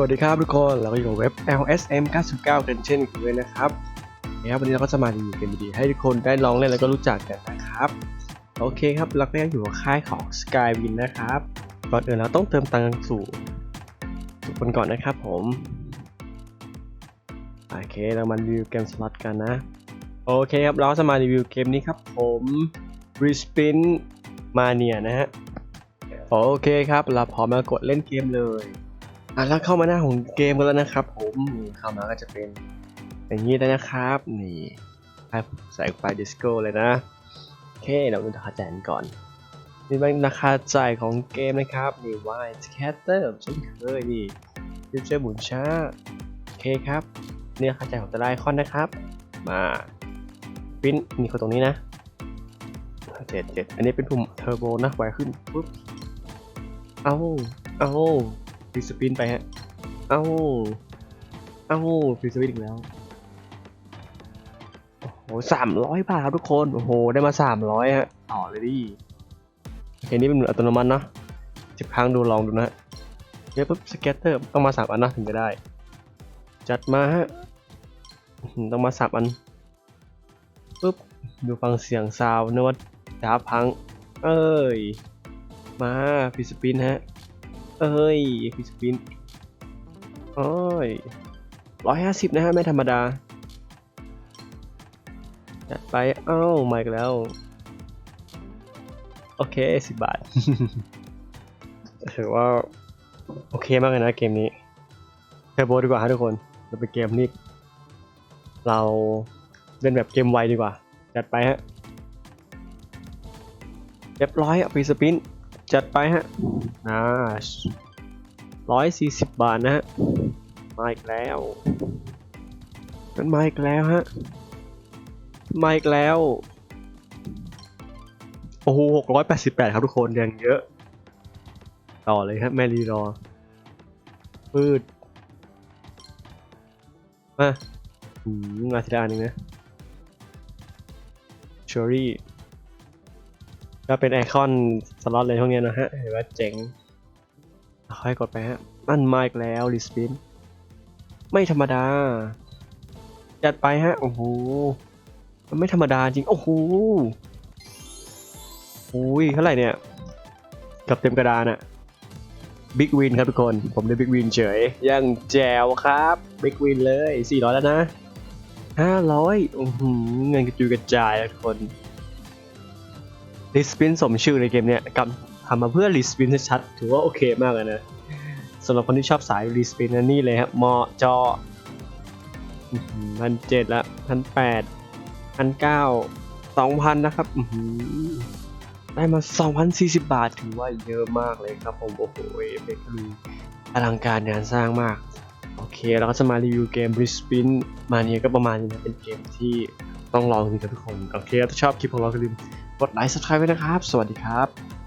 วัสดีครับทุกคนเราก็อยู่กับเว็บ LSM 99กันเช่นเคยนะครับนะครับวันนี้เราก็จะมารีวิวเกมดีๆให้ทุกคนได้ลองเล่นแล้วก็รู้จักกันนะครับโอเคครับเราก็ยังอยู่กับค่ายของ Skywin นะครับก่อนอื่นเราต้องเติมตังค์สู่ทุกคนก่อนนะครับผมโอเคเรามารีวิวเกมสล็อตกันนะโอเคครับเราจะมารีวิวเกมนี้ครับผม Respin Mania นะฮะโอเคครับเราพร้อมมากดเล่นเกมเลย อะแล้วเข้ามาหน้าของเกมกันแล้วนะครับ ผมนี่เข้ามาก็จะเป็นอย่างนี้แล้วนะครับ นี่ใส่ไฟดิสโก้เลยนะโอเคเราดูราคาแจกันก่อนนี่เป็นราคาจ่ายของเกมนะครับนี่วายสแคตเตอร์เช่นเคยนี่ฟิเจอร์หมุนช้าโอเคครับนี่ราคาจ่ายของแต่ละไอคอนนะครับ มาปิ้นมีคนตรงนี้นะเจ็ดเจ็ดอันนี้เป็นปุ่มเทอร์โบนะไวขึ้นปุ๊บเอาเอา ฟิสปินไปฮะ เอาเอาฟิสปินอีกแล้ว โอ้โหสามร้อยบาทครับทุกคน โอ้โห ได้มาสามร้อยฮะ ต่อเลยดิโอเคนี่เป็นหมุนอัตโนมัติเนาะสิบครั้งดูลองดูนะฮะเดี๋ยวปุ๊บสเก็ตเตอร์ต้องมาสามอันนะถึงจะได้ จัดมาฮะอื้อหือต้องมาสามอันปุ๊บดูฟังเสียงซาวน์นึกว่าดาบพัง เอ้ย มาฟิสปินฮะ เอ้ยฟิสปินโอ้ยร้อยห้าสิบนะฮะ ไม่ธรรมดาจัดไป เอ้ามาอีกแล้ว โอเคสิบบาท ถือว่า โอเคมากเลยนะเกมนี้เทอร์โบดีกว่าฮะทุกคนเราเป็นเกมนี้ เราเล่นแบบเกมไวดีกว่า จัดไปฮะ เรียบร้อยอะฟีสปิน จัดไปฮะนะร้อยสี่สิบบาทนะฮะ มาอีกแล้วมันมาอีกแล้วฮะ มาอีกแล้ว โอ้โหหกร้อยแปดสิบแปดครับทุกคนยังเยอะ ต่อเลยครับแมรีรอปืดมาอืมมาทีละอันนึงนะเชอรี่ ก็เป็นไอคอนสล็อตเลยพวกนี้นะฮะเห็นว่าเจ๋งค่อยกดไปฮะมันมาอีกแล้วรีสปินไม่ธรรมดา จัดไปฮะ โอ้โห มันไม่ธรรมดาจริง โอ้โหอุ้ยเท่าไหร่เนี่ยกับเต็มกระดานอะบิ๊กวินครับทุกคน ผมได้บิ๊กวินเฉย ยังแจวครับบิ๊กวินเลย 400 แล้วนะ 500โอ้โหเงินกระจุยกระจายทุกคน รีสปินสมชื่อในเกมเนี้ยกำทำมาเพื่อรีสปินชัดๆถือว่าโอเคมากเลยนะสำหรับคนที่ชอบสายรีสปินนี่เลยครับมาะจอพันเจ็ดละพันแปดพันเก้าสองพันนะครับอื้อหือได้มา 2,040 บาท ถือว่าเยอะมากเลยครับผมโอ้โหเอฟเฟกต์อลังการงานสร้างมาก โอเคเราก็จะมารีวิวเกม b r i s b a n มาเนี้ก็ประมาณนี้นะเป็นเกมที่ต้องลองจริงๆกับทุกคน โอเคถ้าชอบคลิปของเราก็อย่าลืม กดไลค์ subscribe ไว้นะครับ สวัสดีครับ